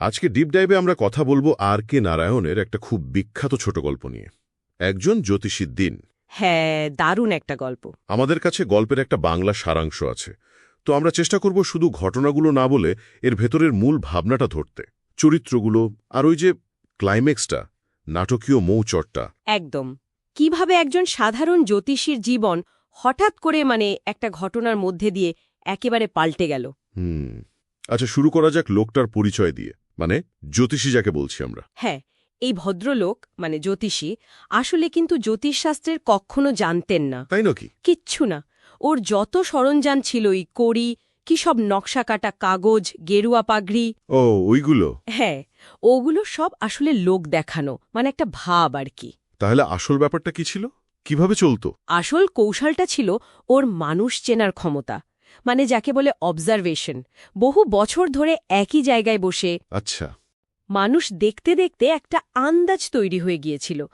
আজকে ডিপ ডাইভে আমরা কথা বলব আর কে নারায়ণের একটা খুব বিখ্যাত ছোট গল্প নিয়ে। একজন জ্যোতিষীর দিন। হ্যাঁ দারুণ একটা গল্প। আমাদের কাছে গল্পের একটা বাংলা সারাংশ আছে। তো আমরা চেষ্টা করব শুধু ঘটনাগুলো না বলে এর ভেতরের মূল ভাবনাটা ধরতে। চরিত্রগুলো আর ওই যে ক্লাইম্যাক্সটা নাটকীয় মৌচটটা একদম। কীভাবে একজন সাধারণ জ্যোতিষীর জীবন হঠাৎ করে মানে একটা ঘটনার মধ্যে দিয়ে একেবারে পাল্টে গেল। হুম। আচ্ছা শুরু করা যাক লোকটার পরিচয় দিয়ে। মানে জ্যোতিষী যাকে বলছি আমরা। হ্যাঁ এই ভদ্রলোক মানে জ্যোতিষী আসলে কিন্তু জ্যোতিষশাস্ত্রের কখনো জানতেন না। তাই নাকি? কিচ্ছু না। ওর যত সরঞ্জাম ছিলই কড়ি কি সব নকশা কাটা কাগজ গেরুয়া পাগড়ি। ও ওইগুলো? হ্যাঁ ওগুলো সব আসলে লোক দেখানো মানে একটা ভাব আর কি। তাহলে আসল ব্যাপারটা কি ছিল? কীভাবে চলতো? আসল কৌশলটা ছিল ওর মানুষ চেনার ক্ষমতা। মানে যাকে বলে অবজারভেশন বহু বছর ধরে একই জায়গায় বসে আচ্ছা। মানুষ দেখতে দেখতে একটা আন্দাজ তৈরি হয়ে গিয়েছিল।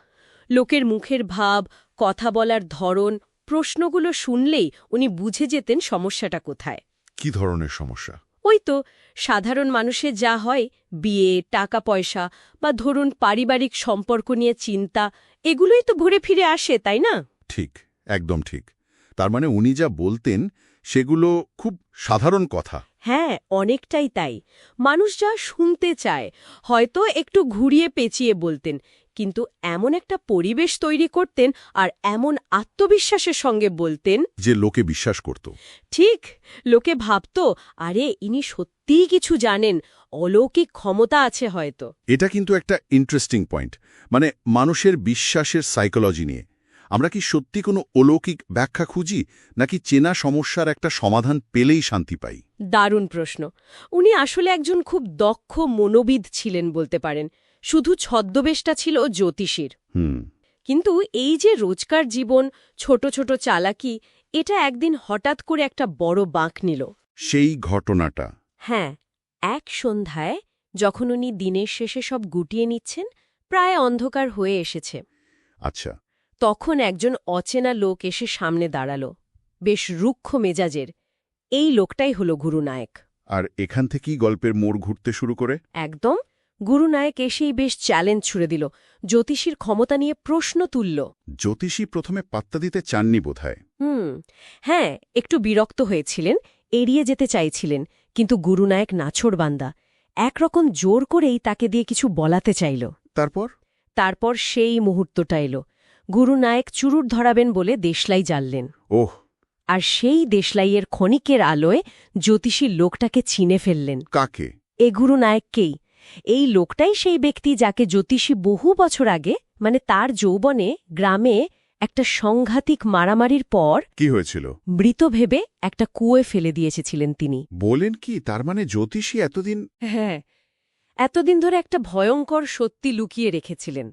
লোকের মুখের ভাব কথা বলার ধরন প্রশ্নগুলো শুনলেই উনি বুঝে যেতেন সমস্যাটা কোথায়। কি ধরনের সমস্যা? ওই তো সাধারণ মানুষের যা হয় বিয়ে টাকা পয়সা বা ধরুন পারিবারিক সম্পর্ক নিয়ে চিন্তা এগুলোই তো ঘুরে ফিরে আসে তাই না? ঠিক একদম ঠিক। তার মানে উনি যা বলতেন সেগুলো খুব সাধারণ কথা। হ্যাঁ অনেকটাই তাই। মানুষ যা শুনতে চায় হয়তো একটু ঘুরিয়ে পেঁচিয়ে বলতেন কিন্তু এমন একটা পরিবেশ তৈরি করতেন আর এমন আত্মবিশ্বাসের সঙ্গে বলতেন। যে লোকে বিশ্বাস করত। ঠিক লোকে ভাবত আরে ইনি সত্যিই কিছু জানেন অলৌকিক ক্ষমতা আছে হয়তো। এটা কিন্তু একটা ইন্টারেস্টিং পয়েন্ট মানে মানুষের বিশ্বাসের সাইকোলজি নিয়ে। আমরা কি সত্যি কোনো অলৌকিক ব্যাখ্যা খুঁজি নাকি চেনা সমস্যার একটা সমাধান পেলেই শান্তি পাই? দারুণ প্রশ্ন। উনি আসলে একজন খুব দক্ষ মনোবিদ ছিলেন বলতে পারেন। শুধু ছদ্মবেশটা ছিল জ্যোতিষীর। হুম। কিন্তু এই যে রোজকার জীবন ছোট ছোট চালাকি এটা একদিন হঠাৎ করে একটা বড় বাঁক নিল। সেই ঘটনাটা। হ্যাঁ এক সন্ধ্যায় যখন উনি দিনের শেষে সব গুটিয়ে নিচ্ছেন প্রায় অন্ধকার হয়ে এসেছে। আচ্ছা তখন একজন অচেনা লোক এসে সামনে দাঁড়াল। বেশ রুক্ষ মেজাজের। এই লোকটাই হল গুরুনায়ক। আর এখান থেকেই গল্পের মোড় ঘুরতে শুরু করে? একদম। গুরুনায়ক এসেই বেশ চ্যালেঞ্জ ছুড়ে দিল। জ্যোতিষীর ক্ষমতা নিয়ে প্রশ্ন তুলল। জ্যোতিষী প্রথমে পাত্তা দিতে চাননি বোধহয়। হুম। হ্যাঁ একটু বিরক্ত হয়েছিলেন এড়িয়ে যেতে চাইছিলেন কিন্তু গুরুনায়ক নাছোড়বান্দা। একরকম জোর করেই তাকে দিয়ে কিছু বলাতে চাইল। তারপর? তারপর সেই মুহূর্তটা এলো। গুরুনায়ক চুরুট ধরাবেন বলে দেশলাই জ্বাললেন। ওহ। আর সেই দেশলাইয়ের ক্ষণিকের আলোয় জ্যোতিষী লোকটাকে চিনে ফেললেন। কাকে? এ গুরুনায়ককেই এই লোকটাই সেই ব্যক্তি যাকে জ্যোতিষী বহু বছর আগে মানে তার যৌবনে গ্রামে একটা সংঘাতিক মারামারির পর কি হয়েছিল? মৃত ভেবে একটা কুয়ে ফেলে দিয়েছিলেন তিনি। বলেন কি তার মানে জ্যোতিষী এতদিন হ্যাঁ এতদিন ধরে একটা ভয়ঙ্কর সত্যি লুকিয়ে রেখেছিলেন।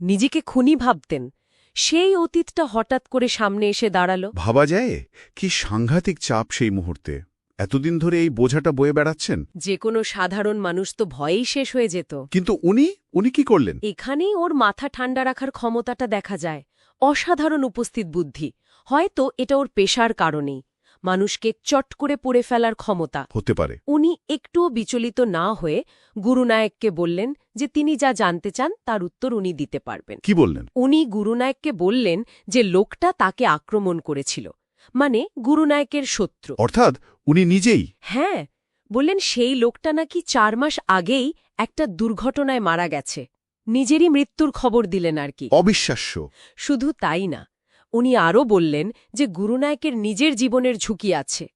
নিজেকে খুনি ভাবতেন। সেই অতীতটা হঠাৎ করে সামনে এসে দাঁড়াল। ভাবা যায়? কি সাংঘাতিক চাপ সেই মুহূর্তে। এতদিন ধরে এই বোঝাটা বয়ে বেড়াচ্ছেন? যে কোনো সাধারণ মানুষ তো ভয়েই শেষ হয়ে যেত। কিন্তু উনি? উনি কি করলেন? এখানেই ওর মাথা ঠান্ডা রাখার ক্ষমতাটা দেখা যায়। অসাধারণ উপস্থিত বুদ্ধি। হয়তো এটা ওর পেশার কারণেই। মানুষকে চট করে পড়ে ফেলার ক্ষমতা। হতে পারে। উনি একটুও বিচলিত না হয়ে গুরুনায়ককে বললেন যে তিনি যা জানতে চান তার উত্তর উনি দিতে পারবেন। কি বললেন? উনি গুরুনায়ককে বললেন যে লোকটা তাকে আক্রমণ করেছিল। মানে গুরুনায়কের শত্রু। অর্থাৎ উনি নিজেই। হ্যাঁ বললেন সেই লোকটা নাকি চার মাস আগেই একটা দুর্ঘটনায় মারা গেছে। নিজেরই মৃত্যুর খবর দিলেন আর কি। অবিশ্বাস্য। শুধু তাই না উনি আরও বললেন যে গুরুনায়কের নিজের জীবনের ঝুঁকি আছে।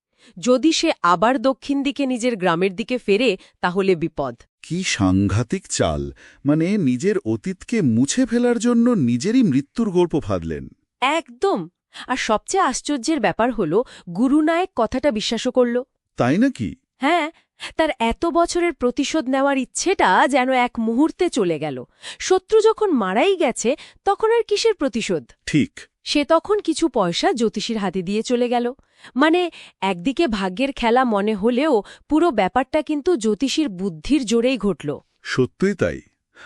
যদি সে আবার দক্ষিণ দিকে নিজের গ্রামের দিকে ফেরে তাহলে বিপদ। কি সাংঘাতিক চাল। মানে নিজের অতীতকে মুছে ফেলার জন্য নিজেরই মৃত্যুর গল্প ফাঁদলেন। একদম। আর সবচেয়ে আশ্চর্যের ব্যাপার হল গুরুনায়ক কথাটা বিশ্বাসও করল। তাই নাকি? হ্যাঁ তার এত বছরের প্রতিশোধ নেওয়ার ইচ্ছেটা যেন এক মুহূর্তে চলে গেল। শত্রু যখন মারাই গেছে তখন আর কিসের প্রতিশোধ? ঠিক। সে তখন কিছু পয়সা জ্যোতিষীর হাতে দিয়ে চলে গেল। মানে একদিকে ভাগ্যের খেলা মনে হলেও পুরো ব্যাপারটা কিন্তু জ্যোতিষীর বুদ্ধির জোরেই ঘটল। সত্যই তাই?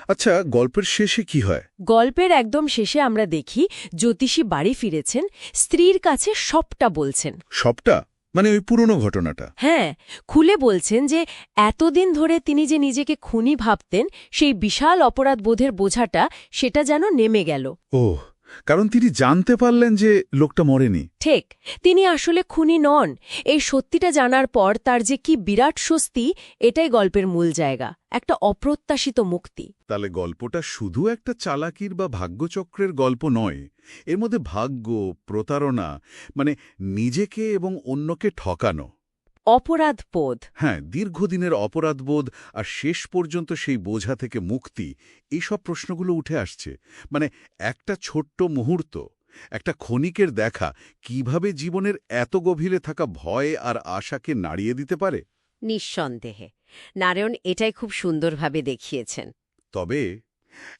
আচ্ছা গল্পের শেষে কি হয়? গল্পের একদম শেষে আমরা দেখি জ্যোতিষী বাড়ি ফিরেছেন স্ত্রীর কাছে সবটা বলছেন। সবটা? মানে ওই পুরনো ঘটনাটা? হ্যাঁ খুলে বলছেন যে এতদিন ধরে তিনি যে নিজেকে খুনি ভাবতেন সেই বিশাল অপরাধ বোধের বোঝাটা সেটা যেন নেমে গেল। ও কারণ তিনি জানতে পারলেন যে লোকটা মরেনি। ঠিক তিনি আসলে খুনি নন। এই সত্যিটা জানার পর তার যে কি বিরাট স্বস্তি এটাই গল্পের মূল জায়গা একটা অপ্রত্যাশিত মুক্তি। তাহলে গল্পটা শুধু একটা চালাকির বা ভাগ্যচক্রের গল্প নয় এর মধ্যে ভাগ্য প্রতারণা মানে নিজেকে এবং অন্যকে ঠকানো। অপরাধ বোধ হ্যাঁ দীর্ঘদিনের অপরাধবোধ আর শেষ পর্যন্ত সেই বোঝা থেকে মুক্তি এইসব প্রশ্নগুলো উঠে আসছে। মানে একটা ছোট্ট মুহূর্ত একটা ক্ষণিকের দেখা কীভাবে জীবনের এত গভীরে থাকা ভয় আর আশাকে নাড়িয়ে দিতে পারে? নিঃসন্দেহে। নারায়ণ এটাই খুব সুন্দরভাবে দেখিয়েছেন। তবে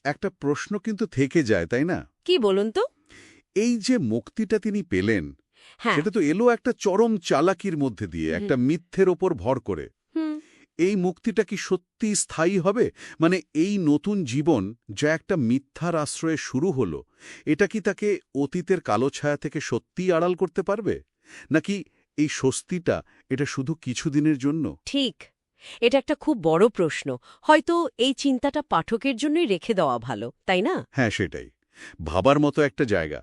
একটা প্রশ্ন কিন্তু থেকে যায় তাই না? কি বলুন তো? এই যে মুক্তিটা তিনি পেলেন সেটা তো এলো একটা চরম চালাকির মধ্যে দিয়ে একটা মিথ্যের ওপর ভর করে। হুম। এই মুক্তিটা কি সত্যি স্থায়ী হবে? মানে এই নতুন জীবন যা একটা মিথ্যার আশ্রয়ে শুরু হলো এটা কি তাকে অতীতের কালো ছায়া থেকে সত্যিই আড়াল করতে পারবে? নাকি এই স্বস্তিটা এটা শুধু কিছুদিনের জন্য? ঠিক। এটা একটা খুব বড় প্রশ্ন। হয়তো এই চিন্তাটা পাঠকের জন্যই রেখে দেওয়া ভালো তাই না? হ্যাঁ সেটাই। ভাবার মতো একটা জায়গা।